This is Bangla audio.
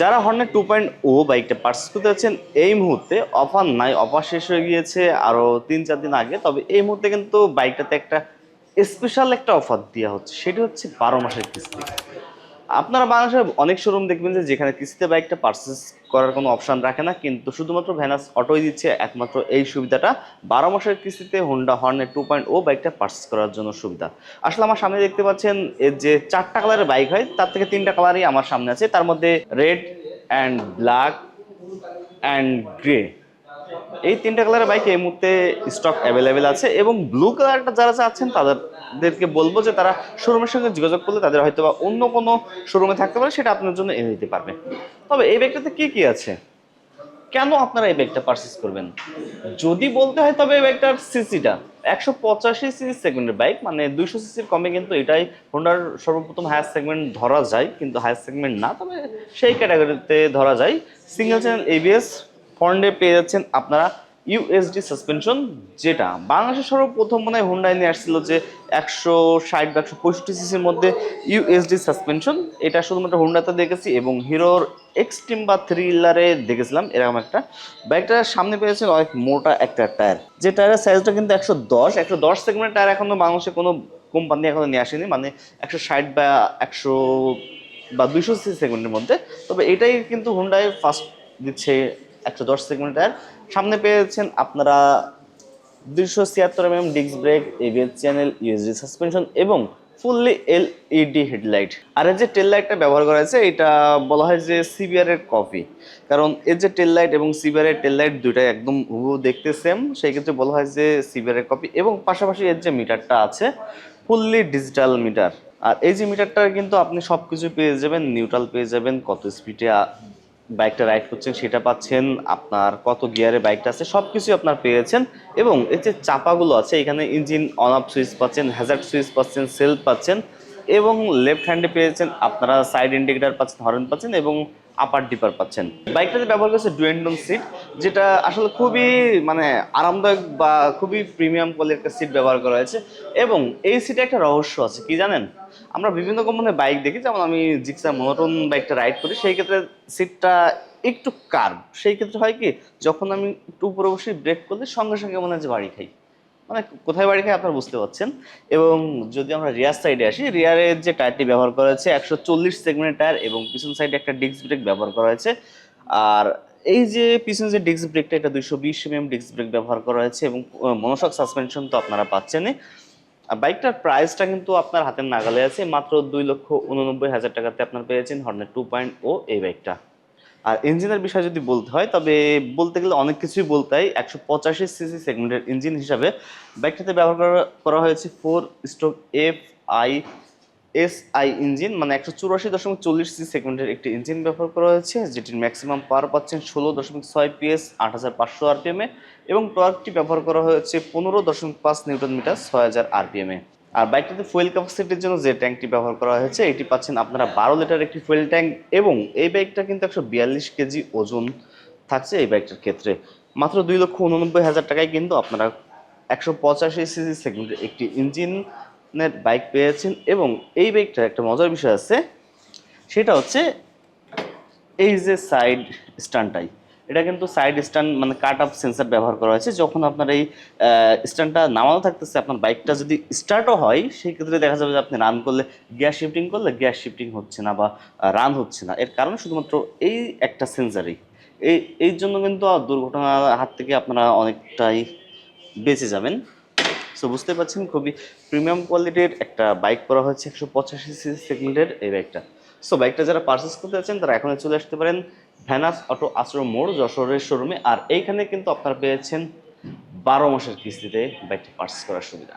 যারা হর্নের টু পয়েন্ট ও বাইকটা পার্চেস করতে যাচ্ছেন, এই মুহূর্তে অফার নাই। অফার শেষ হয়ে গিয়েছে আরও তিন চার দিন আগে। তবে এই মুহূর্তে কিন্তু বাইকটাতে একটা স্পেশাল একটা অফার দেওয়া হচ্ছে। সেটি হচ্ছে বারো মাসের কিস্তি। আপনারা বাংলাদেশে অনেক শোরুম দেখবেন যে যেখানে কিস্তিতে বাইকটা পার্চেস করার কোনো অপশান রাখে না, কিন্তু শুধুমাত্র ভ্যানাস অটোই দিচ্ছে একমাত্র এই সুবিধাটা। বারো মাসের কিস্তিতে হোন্ডা হর্নের টু পয়েন্ট ও বাইকটা পার্চেস করার জন্য সুবিধা। আসলে আমার সামনে দেখতে পাচ্ছেন এর যে চারটা কালারের বাইক হয়, তার থেকে তিনটা কালারই আমার সামনে আছে। তার মধ্যে red and black and grey এই তিনটা কালারের বাইক এই মুহূর্তে স্টক অ্যাভেলেবেল আছে এবং ব্লু কালারটা যারা চাচ্ছেন তাদেরকে বলব যে তারা শোরুমের সঙ্গে যোগাযোগ করলে তাদের হয়তো বা অন্য কোনো শোরুমে থাকতে পারে, সেটা আপনার জন্য এনে দিতে পারবে। তবে এই ব্যাগটাতে কি কি আছে? কেন আপনারা এই ব্যাগটা পারচেস করবেন? যদি বলতে হয় তবে এই ব্যাগটার সিসিটা একশো পঁচাশি সিসি সেগমেন্টের বাইক মানে দুইশো সিসির কমে কিন্তু এটাই হোন্ডার সর্বপ্রথম হায়ার সেগমেন্ট ধরা যায়, কিন্তু হায়ার সেগমেন্ট না, তবে সেই ক্যাটাগরিতে ধরা যায়। সিঙ্গেল চ্যানেল এবিএস ফন্ডে পেয়ে যাচ্ছেন আপনারা ইউএসডি সাসপেনশন যেটা বাংলাদেশের সর্বপ্রথম মনে হয় হুন্ডাই নিয়ে আসছিল যে একশো ষাট বা একশো পঁয়ষট্টি সিসির মধ্যে ইউএসডি সাসপেনশন এটা শুধুমাত্র হুন্ডাতে দেখেছি এবং হিরোর এক্সট্রিম বা থ্রি থ্রিলারে দেখেছিলাম, এরকম একটা। বাইকটার সামনে পেয়েছেন অনেক মোটা একটা টায়ার যে টায়ারের সাইজটা কিন্তু একশো দশ একশো দশ সেগমেন্টের টায়ার এখনও বাংলাদেশে কোনো কোম্পানি এখনও নিয়ে আসেনি মানে একশো ষাট বা একশো বা দুইশো সিসি সেগমেন্টের মধ্যে। তবে এটাই কিন্তু হুন্ডাই ফার্স্ট দিচ্ছে একশো দশ সেগমেন্ট সামনে পেয়েছেন আপনারা দুইশো ছিয়াত্তর M M disc brake ABS channel USD suspension এবং ফুললি এলইডি হেডলাইট আর এর যে টেল লাইটটা ব্যবহার করা হয়েছে, এটা বলা হয় যে সিবিআর এর কপি কারণ এর যে টেল লাইট এবং সিবিআর এর টেল লাইট দুইটাই একদম হুবহু দেখতে সেম সেই ক্ষেত্রে বলা হয় যে সিবিআর এর কপি এবং পাশাপাশি এর যে মিটারটা আছে ফুললি ডিজিটাল মিটার। আর এই যে মিটারটা কিন্তু আপনি সব কিছু পেয়ে যাবেন নিউট্রাল পেয়ে যাবেন, কত স্পিডে বাইকটা রাইড করছেন, সেটা পাচ্ছেন। আপনার কত গিয়ারে বাইকটা আছে সব কিছুই আপনার পেয়েছেন। এবং এর যে চাপাগুলো আছে, এখানে ইঞ্জিন অন অফ সুইচ পাচ্ছেন হ্যাজার্ড সুইচ পাচ্ছেন সেলফ পাচ্ছেন, এবং লেফট হ্যান্ডে পেয়েছেন, আপনারা সাইড ইন্ডিকেটার পাচ্ছেন হর্ন পাচ্ছেন, এবং আপার ডিপার পাচ্ছেন। বাইকটাতে ব্যবহার করছে ডুয়েন্ডন সিট যেটা আসলে খুবই মানে আরামদায়ক বা খুবই প্রিমিয়াম কোয়ালিটির একটা সিট ব্যবহার করা হয়েছে। এবং এই সিটে একটা রহস্য আছে, কি জানেন? আমরা বিভিন্ন কোম্পানির বাইক দেখি, যেমন আমি জিক্সার মনোটন বাইকটা রাইড করি, সেই ক্ষেত্রে সিটটা একটু কার্ভ সেই ক্ষেত্রে হয় কি, যখন আমি একটু উপরে বসে ব্রেক করলে সঙ্গে সঙ্গে মনে হয় যে বাড়ি খাই। মানে কোথায় বাড়ি খাই আপনারা বুঝতে পারছেন। এবং যদি আমরা রিয়ার সাইডে আসি রিয়ারের যে টায়ারটি ব্যবহার করা হয়েছে, একশো চল্লিশ সেগমেন্টের টায়ার এবং পিছন সাইডে একটা ডিস্ক ব্রেক ব্যবহার করা হয়েছে। আর এই যে পিছনে যে ডিস্ক ব্রেকটা এটা দুইশো বিশ এম ডিস্ক ব্রেক ব্যবহার করা হয়েছে এবং মনোশক সাসপেনশন তো আপনারা পাচ্ছেনই। আর বাইকটার প্রাইসটা কিন্তু আপনার হাতের নাগালে আছে। মাত্র দুই লক্ষ উননব্বই হাজার টাকাতে আপনার পেয়েছেন হর্নের টু পয়েন্ট ও এই বাইকটা। আর ইঞ্জিনের বিষয়ে যদি বলতে হয়, তবে বলতে গেলে অনেক কিছুই বলতে হয়। একশো পঁচাশি সিসি সেগমেন্টের ইঞ্জিন হিসাবে বাইকটাতে ব্যবহার করা হয়েছে four stroke F I S I engine মানে একশো চুরাশি দশমিক চল্লিশ সি সেগমেন্টের একটি ইঞ্জিন ব্যবহার করা হয়েছে, যেটির ম্যাক্সিমাম পাওয়ার পাচ্ছেন ষোলো দশমিক ছয় পিএস আট হাজার পাঁচশো আরপিএমে এবং টর্কটি ব্যবহার করা হয়েছে পনেরো দশমিক পাঁচ নিউটন মিটার, ছয় হাজার আরপিএমে আর বাইকটিতে ফুয়েল ক্যাপাসিটির জন্য যে ট্যাঙ্কটি ব্যবহার করা হয়েছে, এটি পাচ্ছেন আপনারা বারো লিটার একটি ফুয়েল ট্যাঙ্ক এবং এই বাইকটা কিন্তু একশো বিয়াল্লিশ কেজি ওজন থাকছে এই বাইকটার ক্ষেত্রে। মাত্র দুই লক্ষ উননব্বই হাজার টাকায় কিন্তু আপনারা একশো পঁচাশি সিসি সেগমেন্টের একটি ইঞ্জিনের বাইক পেয়েছেন এবং এই বাইকটার একটা মজার বিষয় আছে, সেটা হচ্ছে এই যে সাইড স্ট্যান্ডটাই এটা কিন্তু সাইড স্ট্যান্ড মানে কাট আপ সেন্সার ব্যবহার করা হয়েছে। যখন আপনার এই স্ট্যান্ডটা নামানো থাকতেছে, আপনার বাইকটা যদি স্টার্টও হয় সেই ক্ষেত্রে দেখা যাবে যে আপনি রান করলে গ্যাস শিফটিং করলে গ্যাস শিফটিং হচ্ছে না বা রান হচ্ছে না। এর কারণ শুধুমাত্র এই একটা সেন্সারই এই। এই জন্য কিন্তু দুর্ঘটনার হাত থেকে আপনারা অনেকটাই বেঁচে যাবেন। সো বুঝতে পারছেন, খুবই প্রিমিয়াম কোয়ালিটির একটা বাইক করা হয়েছে, একশো পঁচাশি সেগমেন্টের এই বাইকটা সো বাইকটা যারা পারচেস করতে চাচ্ছেন তারা এখানে চলে আসতে পারেন ভ্যানাস অটো আশ্রম মোড় যশোরের শোরুমে আর এইখানে কিন্তু আপনারা পেয়েছেন বারো মাসের কিস্তিতে বাইকটি পার্চেস করার সুবিধা।